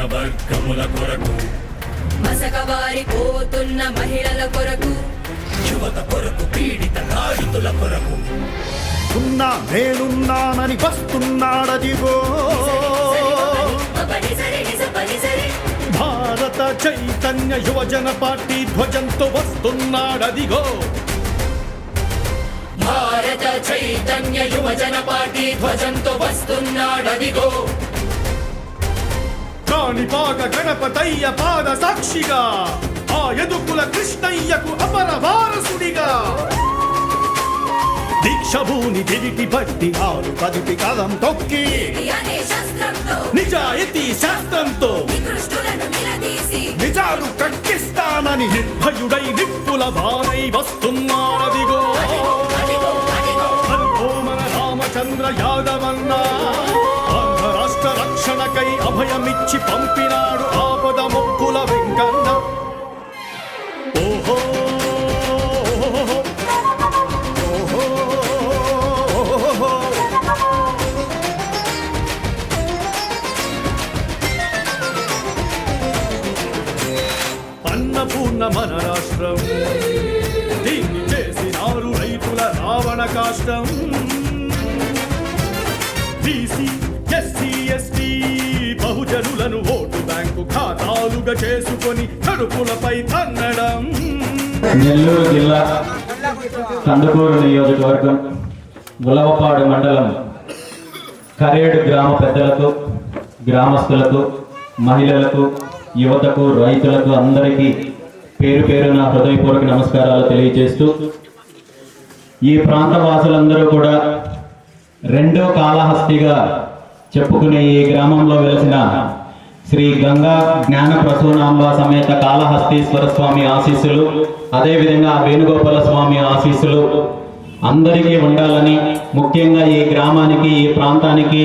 వర్గముల కొరకు. మసక పోతున్న మహిళల కొరకు. యువత కొరకు పీడిత బాధితుల కొరకు. ఉన్నా నేనున్నానని వస్తున్నాడదిగో. భారత చైతన్య యువజన పార్టీ ధ్వజంతో వస్తున్నాడదిగో. భారత చైతన్య యువజన పార్టీ ధ్వజంతో వస్తున్నాడదిగో. కాణిపాక గణపతయ్య పాద సాక్షిగా ఆ యదుకుల కృష్ణయ్యకు అపర వారసుడిగా దీక్షభూని దివిటి పట్టి ఆరు పదిటి కలం తొక్కి నిజాయితీ శాస్త్రంతో నిజాలు కట్టిస్తానని నిర్భయుడై నిప్పుల బారై వస్తున్నారది అన్నపూర్ణ మన రాష్ట్రం దీన్ని చేసినారు రైతుల రావణ కాష్టం. బీసీ ఎస్సీ ఎస్టీ బహుజనులను ఓటు బ్యాంకు ఖాతాలుగా చేసుకొని కడుపులపై తన్నడం. నెల్లూరు జిల్లా కందుకూరు నియోజకవర్గం గులవపాడు మండలం కరేడు గ్రామ పెద్దలకు గ్రామస్తులకు మహిళలకు యువతకు రైతులకు అందరికీ పేరు పేరున హృదయపూర్వక నమస్కారాలు తెలియజేస్తూ ఈ ప్రాంత వాసులందరూ కూడా రెండో కాళహస్తిగా చెప్పుకునే ఈ గ్రామంలో వెలిసిన శ్రీ గంగా జ్ఞాన ప్రసూనాంబ సమేత కాళహస్తీశ్వర స్వామి ఆశీస్సులు అదేవిధంగా వేణుగోపాల స్వామి ఆశీస్సులు అందరికీ ఉండాలని ముఖ్యంగా ఈ గ్రామానికి ఈ ప్రాంతానికి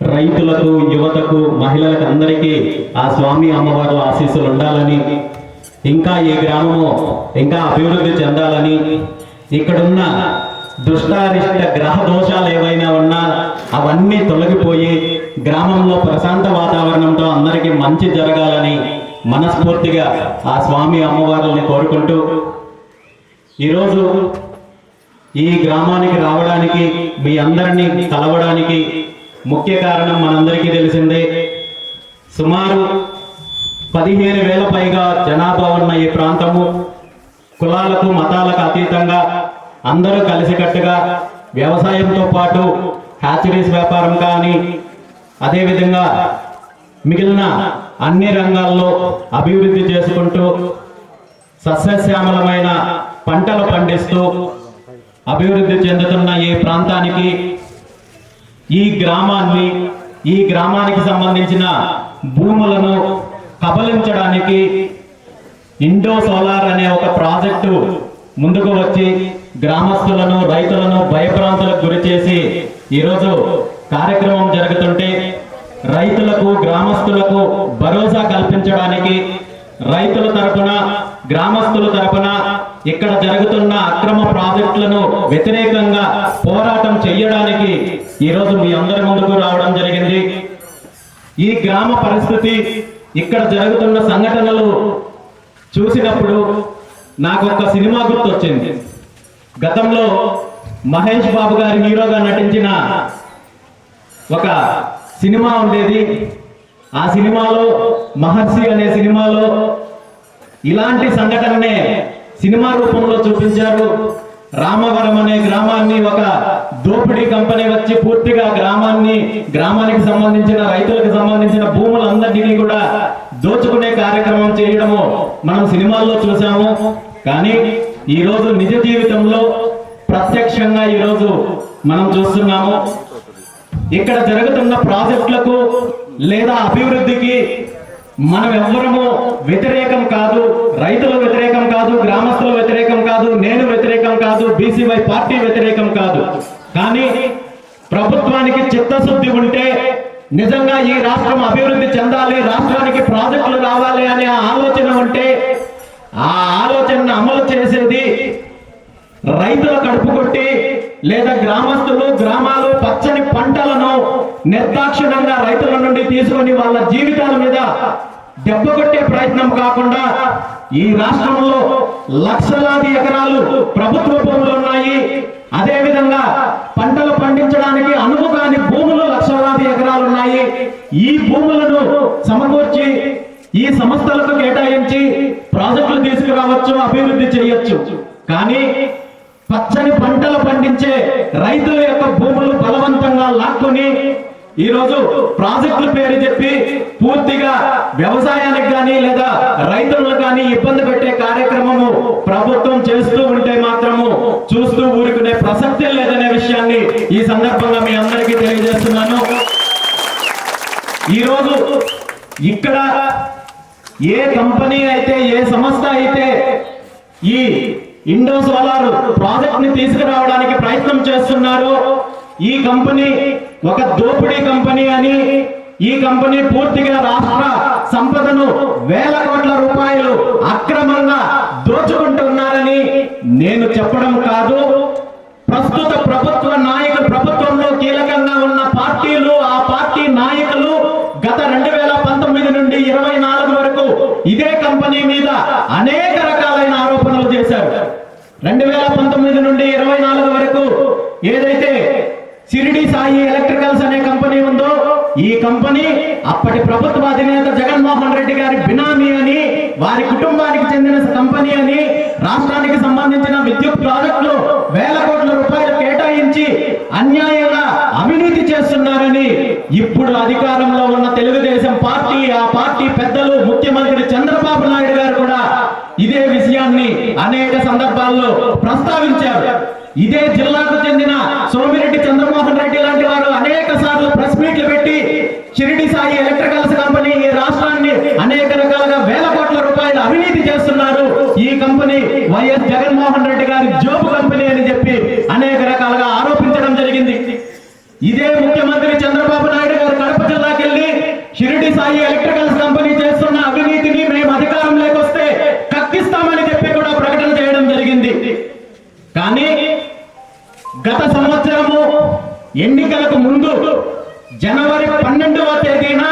రైతులకు యువతకు మహిళలకు అందరికీ ఆ స్వామి అమ్మవారు ఆశీస్సులు ఉండాలని ఇంకా ఈ గ్రామము ఇంకా అభివృద్ధి చెందాలని ఇక్కడున్న దుష్టారిష్ట గ్రహ దోషాలు ఏవైనా ఉన్నా అవన్నీ తొలగిపోయి గ్రామంలో ప్రశాంత వాతావరణంతో అందరికీ మంచి జరగాలని మనస్ఫూర్తిగా ఆ స్వామి అమ్మవారిని కోరుకుంటూ ఈరోజు ఈ గ్రామానికి రావడానికి మీ అందరినీ కలవడానికి ముఖ్య కారణం మనందరికీ తెలిసిందే సుమారు పదిహేను వేల పైగా జనాభా ఉన్న ఈ ప్రాంతము కులాలకు మతాలకు అతీతంగా అందరూ కలిసికట్టుగా వ్యవసాయంతో పాటు హ్యాచరీస్ వ్యాపారం కానీ అదేవిధంగా మిగిలిన అన్ని రంగాల్లో అభివృద్ధి చేసుకుంటూ సస్యశ్యామలమైన పంటలు పండిస్తూ అభివృద్ధి చెందుతున్న ఈ ప్రాంతానికి ఈ గ్రామాన్ని ఈ గ్రామానికి సంబంధించిన భూములను కబలించడానికి ఇండో సోలార్ అనే ఒక ప్రాజెక్టు ముందుకు వచ్చి గ్రామస్తులను రైతులను భయభ్రాంతులకు గురి చేసి ఈరోజు కార్యక్రమం జరుగుతుంటే రైతులకు గ్రామస్తులకు భరోసా కల్పించడానికి రైతుల తరపున గ్రామస్తుల తరపున ఇక్కడ జరుగుతున్న అక్రమ ప్రాజెక్టులను వ్యతిరేకంగా పోరాటం చేయడానికి ఈరోజు మీ అందరి ముందుకు రావడం జరిగింది. ఈ గ్రామ పరిస్థితి ఇక్కడ జరుగుతున్న సంఘటనలు చూసినప్పుడు నాకు ఒక సినిమా గుర్తొచ్చింది. గతంలో మహేష్ బాబు గారి హీరోగా నటించిన ఒక సినిమా ఉండేది. ఆ సినిమాలో మహర్షి అనే సినిమాలో ఇలాంటి సంఘటననే సినిమా రూపంలో చూపించారు. రామవరం అనే గ్రామాన్ని ఒక దోపిడీ కంపెనీ వచ్చి పూర్తిగా గ్రామాన్ని గ్రామానికి సంబంధించిన రైతులకు సంబంధించిన భూములందరినీ కూడా దోచుకునే కార్యక్రమం చేయడము మనం సినిమాల్లో చూసాము కానీ ఈ రోజు నిజ జీవితంలో ప్రత్యక్షంగా ఈరోజు మనం చూస్తున్నాము. ఇక్కడ జరుగుతున్న ప్రాజెక్టులకు లేదా అభివృద్ధికి మనం ఎవ్వరము వ్యతిరేకం కాదు రైతుల వ్యతిరేకం కాదు గ్రామస్తుల వ్యతిరేకం కాదు నేను వ్యతిరేకం కాదు బీసీవై పార్టీ వ్యతిరేకం కాదు. కానీ ప్రభుత్వానికి చిత్తశుద్ధి ఉంటే నిజంగా ఈ రాష్ట్రం అభివృద్ధి చెందాలి రాష్ట్రానికి ప్రాజెక్టులు రావాలి అనే ఆలోచన ఉంటే ఆ ఆలోచనను అమలు చేసేది రైతుల కడుపు కొట్టి లేదా గ్రామస్తులు గ్రామాలు పచ్చని పంటలను నిర్దాక్షిణంగా రైతుల నుండి తీసుకొని వాళ్ళ జీవితాల మీద దెబ్బ కొట్టే ప్రయత్నం కాకుండా ఈ రాష్ట్రంలో లక్షలాది ఎకరాలు ప్రభుత్వ భూములు ఉన్నాయి. అదే విధంగా పంటలు పండించడానికి అనువు కాని భూములు లక్షలాది ఎకరాలు ఉన్నాయి. ఈ భూములను సమకూర్చి ఈ సంస్థలకు కేటాయించి ప్రాజెక్టులు తీసుకురావచ్చు అభివృద్ధి చేయొచ్చు. కానీ పచ్చని పంటలు పండించే రైతుల యొక్క భూములు బలవంతంగా లాక్కొని ఈ రోజు ప్రాజెక్టుల పేరు చెప్పి పూర్తిగా వ్యవసాయానికి కానీ లేదా రైతులకు కానీ ఇబ్బంది పెట్టే కార్యక్రమము ప్రభుత్వం చేస్తూ ఉంటే మాత్రము చూస్తూ ఊరుకునే ప్రసక్తే లేదనే విషయాన్ని ఈ సందర్భంగా మీ అందరికీ తెలియజేస్తున్నాను. ఈరోజు ఇక్కడ ఏ కంపెనీ అయితే ఏ సంస్థ అయితే ఈ ఇండో సోలార్ ప్రాజెక్ట్ని తీసుకురావడానికి ప్రయత్నం చేస్తున్నారు ఈ కంపెనీ ఒక దోపిడీ కంపెనీ అని ఈ కంపెనీ పూర్తిగా రాష్ట్ర సంపదను వేల కోట్ల రూపాయలు అక్రమంగా దోచుకుంటున్నారని నేను చెప్పడం కాదు. ప్రస్తుత ప్రభుత్వ నాయకులు ప్రభుత్వంలో కీలక ఉన్న పార్టీలు ఆ పార్టీ నాయకులు గత రెండు వేల పంతొమ్మిది నుండి ఇరవై నాలుగు వరకు ఇదే కంపెనీ మీద అనేక రకాలైన ఆరోపణలు చేశారు రెండు వేల పంతొమ్మిది నుండి ఇరవై నాలుగు వరకు ఏదైతే సిరిడి సాయి ఎలక్ట్రికల్స్ అనే కంపెనీ ఉందో ఈ కంపెనీ అప్పటి ప్రభుత్వ అధినేత జగన్మోహన్ రెడ్డి గారి బినామీ అని వారి కుటుంబానికి చెందిన కంపెనీ అని రాష్ట్రానికి సంబంధించిన విద్యుత్ ప్రాజెక్టులు వేల కోట్ల రూపాయలు కేటాయించి అన్యాయంగా అవినీతి చేస్తున్నారని ఇప్పుడు అధికారంలో ఉన్న తెలుగుదేశం పార్టీ ఆ పార్టీ పెద్దలు ముఖ్యమంత్రి చంద్రబాబు నాయుడు గారు కూడా ఇదే విషయాన్ని అనేక సందర్భాల్లో ప్రస్తావించారు. ఇదే జిల్లాకు చెందిన సోమిరెడ్డి చంద్రమోహన్ రెడ్డి లాంటి వారు అనేక సార్లు ప్రెస్ మీట్లు పెట్టి షిరిడి సాయి ఎలక్ట్రికల్స్ కంపెనీ ఈ రాష్ట్రాన్ని అనేక రకాలుగా వేల కోట్ల రూపాయలు అవినీతి చేస్తున్నారు ఈ కంపెనీ వైఎస్ జగన్మోహన్ రెడ్డి గారి జోబు కంపెనీ అని చెప్పి అనేక రకాలుగా ఆరోపించడం జరిగింది ఇదే ముఖ్యమంత్రి చంద్రబాబు నాయుడు గారు కడప జిల్లాకి వెళ్ళి షిరిడి సాయి ఎలక్ట్రికల్స్ కంపెనీ చేస్తున్న అవినీతిని మేము అధికారంలోకి వస్తే కక్కిస్తామని చెప్పి కూడా ప్రకటన చేయడం జరిగింది కానీ గత సంవత్సరము ఎన్నికలకు ముందు జనవరి పన్నెండవ తేదీన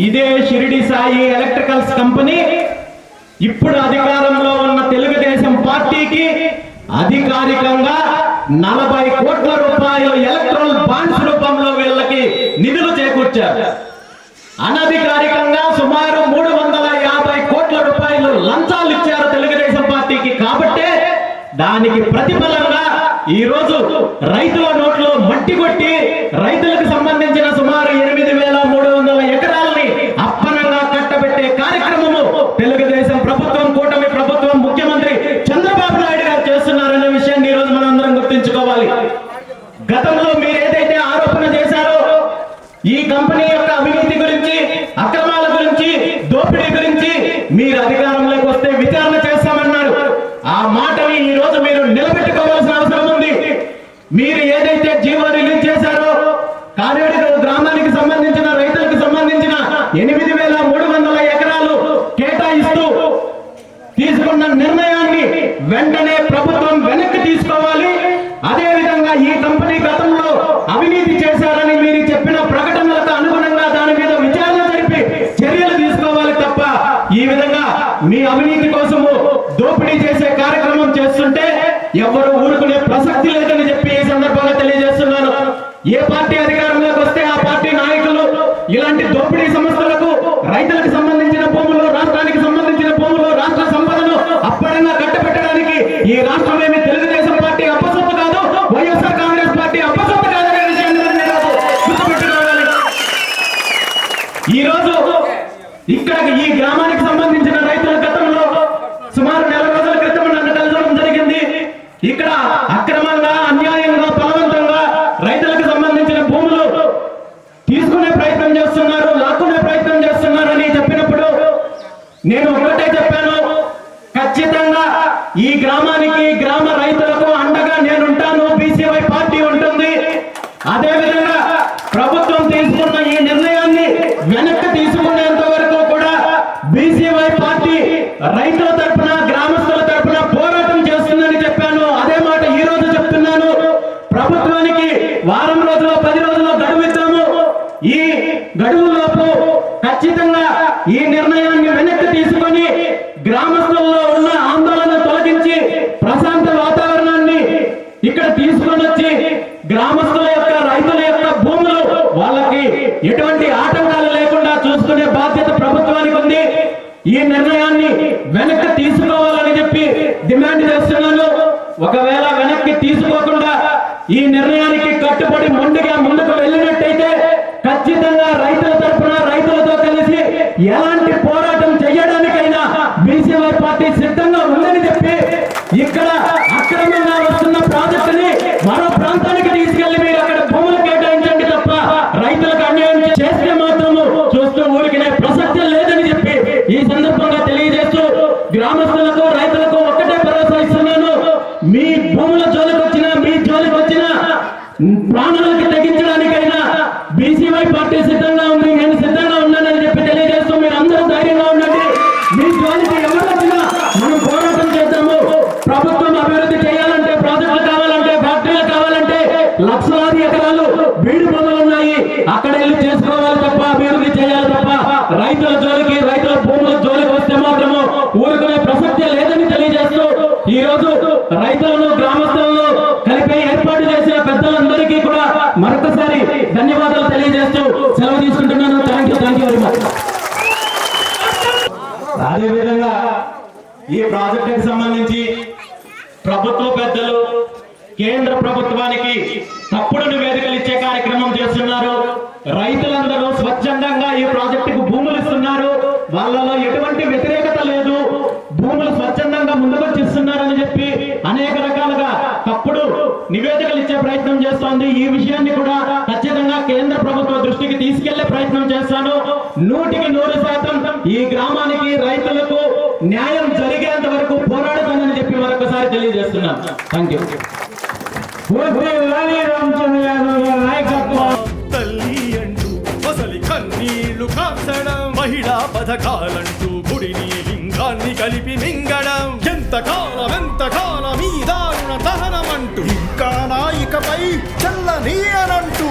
ఇదే షిరిడి సాయి ఎలక్ట్రికల్స్ కంపెనీ ఇప్పుడు అధికారంలో ఉన్న తెలుగుదేశం పార్టీకి అధికారికంగా నలభై కోట్ల రూపాయలు ఎలక్ట్రల్ బాండ్స్ రూపంలో వీళ్ళకి నిధులు చేకూర్చారు. అనధికారికంగా సుమారు మూడు వందల యాభై కోట్ల రూపాయలు లంచాలు ఇచ్చారు తెలుగుదేశం పార్టీకి కాబట్టే దానికి ప్రతిఫలంగా ఈ రోజు రైతుల నోట్లో మట్టి కొట్టి రైతులకు సంబంధించిన సుమారు ఎనిమిది వేల మూడు వందల ఎకరాలని అప్పనంగా కట్టబెట్టే కార్యక్రమము తెలుగుదేశం ప్రభుత్వం కూటమి ప్రభుత్వం ముఖ్యమంత్రి చంద్రబాబు నాయుడు గారు చేస్తున్నారనే విషయాన్ని ఈ రోజు మనందరం గుర్తుంచుకోవాలి గుర్తించుకోవాలి. గతంలో మీరు ఏదైతే ఆరోపణ చేశారో ఈ కంపెనీ యొక్క అవినీతి గురించి అక్రమాల గురించి దోపిడీ గురించి మీరు అధికారం వస్తే విచారణ చేస్తామన్నారు ఆ మాటని ఈ రోజు మీరు నిలబెట్టుకోవాల్సిన అవసరం ఉంది మీరు ఏదైతే జీవో రిలీజ్ చేశారో కారేడు గ్రామానికి సంబంధించిన రైతులకు సంబంధించిన ఎనిమిది వేల మూడు వందల ఎకరాలు కేటాయిస్తూ తీసుకున్న నిర్ణయాన్ని వెంటనే ప్రభుత్వం వెనక్కి తీసుకోవాలి అదే విధంగా ఈ కంపెనీ గతంలో అవినీతి చేశారని మీరు చెప్పిన ప్రకటనలకు అనుగుణంగా దాని మీద విచారణ జరిపి చర్యలు తీసుకోవాలి తప్ప ఈ విధంగా మీ అవినీతి కోసము దోపిడీ చేసే కార్యక్రమం చేస్తుంటే ఎవరు ఊరుకునే ప్రసక్తి లేదని చెప్పి ఈ సందర్భంగా తెలియజేస్తున్నాను ఏ పార్టీ అధికారంలోకి వస్తే ఆ పార్టీ నాయకులు ఇలాంటి దోపిడీ సంస్థలకు రైతులకు సంబంధించిన భూములు రాష్ట్రానికి సంబంధించిన భూములు రాష్ట్ర సంపదను అప్పడంగా కట్టబెట్టడానికి ఈ రాష్ట్రం ఏమి తెలుగుదేశం పార్టీ అప్పసొత్తు కాదు వైఎస్ఆర్ కాంగ్రెస్ పార్టీ అప్పసొత్తు కాదనే విషయాన్ని మీరు ఈరోజు గుర్తుపెట్టుకోవాలి ఈ రోజు ఇక్కడ ఈ గ్రామానికి సంబంధించిన రైతుల గతంలో సుమారు నెల రోజుల క్రితం నన్ను కలవడం జరిగింది ఇక్కడ అక్రమంగా అన్యాయంగా బలవంతంగా రైతులకు సంబంధించిన భూములు తీసుకునే ప్రయత్నం చేస్తున్నారు లాక్కునే ప్రయత్నం చేస్తున్నారు అని చెప్పినప్పుడు నేను ఒకటే చెప్పాను. ఖచ్చితంగా ఈ గ్రామానికి గ్రామ రైతులకు అండగా నేనుంటాను బీసీవై పార్టీ ఉంటుంది అదే విధంగా ప్రభుత్వం తీసుకున్న ఈ నిర్ణయాన్ని వెనక్కి తీసుకునేంత వరకు కూడా బీసీవై పార్టీ రైతుల తరపున గ్రామస్తుల తరపున పోరాటం చేస్తుందని చెప్పాను అదే మాట ఈ రోజు చెప్తున్నాను ఇక్కడ తీసుకొని వచ్చి గ్రామస్తుల యొక్క రైతుల యొక్క భూములు వాళ్ళకి ఎటువంటి ఆటంకాలు లేకుండా చూసుకునే బాధ్యత ప్రభుత్వానికి ఉంది ఈ నిర్ణయాన్ని వెనక్కి తీసుకోవాలని చెప్పి డిమాండ్ చేస్తున్నాను. ఒకవేళ వెనక్కి తీసుకోకుండా ఈ నిర్ణయానికి కట్టుబడి మొండిగా ముందుకు వెళ్ళినట్టయితే ఖచ్చితంగా రైతుల తరపున రైతులతో కలిసి ఎలాంటి పోరాటం చేయడానికైనా బీసీవై పార్టీ సిద్ధంగా ఉందని చెప్పి ఇక్కడ అక్రమంగా వస్తున్న ప్రాజెక్టుని మరో ప్రాంతానికి తీసుకెళ్ళి మీరు అక్కడ భూములు కేటాయించండి తప్ప రైతులకు అన్యాయం చేస్తే మాత్రము చూస్తూ ఊరికినే ప్రసక్తి లేదని చెప్పి ఈ సందర్భంగా తెలియజేస్తూ గ్రామస్తులకు రైతులకు ఒక్కటే భరోసా ఇస్తున్నాను మీ భూముల జోలికి వచ్చినా మీ జోలికి వచ్చినా ప్రాణాలకి తెగించడానికైనా బీసీవై పార్టీ సిద్ధంగా ఉంది నేను సిద్ధంగా ఉన్నానని చెప్పి తెలియజేస్తూ మీరు అందరూ ధైర్యంగా ఉండండి మీ జోలికి ఎవరు వచ్చినా మనం పోరాటం చేద్దాము ప్రభుత్వం అభివృద్ధి చేయాలంటే ప్రాజెక్టులు కావాలంటే ఫ్యాక్టరీలు కావాలంటే లక్షలాది ఎకరాలు బీడు భూములు ఉన్నాయి అక్కడ వెళ్ళి చేసుకోవాలి తప్ప అభివృద్ధి చేయాలి తప్ప రైతుల జోలికి రైతుల భూముల జోలికి వస్తే మాత్రము ఊరుకునే ప్రసక్తి లేదని తెలియజేస్తూ ఈ రోజు రైతులను గ్రామస్తులను కలిపి ఏర్పాటు చేసిన పెద్దలందరికీ కూడా మరొకసారి ధన్యవాదాలు తెలియజేస్తూ సెలవు తీసుకుంటున్నాను thank you thank you very much అదేవిధంగా ఈ ప్రాజెక్టుకు సంబంధించి ప్రభుత్వ పెద్దలు కేంద్ర ప్రభుత్వానికి తప్పుడు నివేదికలు ఇచ్చే కార్యక్రమం చేస్తున్నారు. రైతులందరూ స్వచ్ఛందంగా ఈ ప్రాజెక్టుకు భూములు ఇస్తున్నారు. వాళ్ళలో ఎటువంటి వ్యతిరేకత లేదు. భూములు స్వచ్ఛందంగా ముందుకొచ్చి ఇస్తున్నారని చెప్పి అనేక రకాలుగా తప్పుడు నివేదికలు ఇచ్చే ప్రయత్నం చేస్తోంది. ఈ విషయాన్ని కూడా ఖచ్చితంగా కేంద్ర ప్రభుత్వ దృష్టికి తీసుకెళ్ళే ప్రయత్నం చేస్తాను. నూటికి థ్యాంక్ యూ రామచంద్ర యాదవ్ గారి నాయకత్వం. తల్లి అంటూ అసలి కన్నీళ్ళు కాచడం మహిళా పథకాలంటూ గుడిని లింగాన్ని కలిపి మింగడం. ఎంత కాలం ఎంత కాలం ఈ దారుణ దహనం అంటూ ఇంకా నాయికపై చల్లని అనంటూ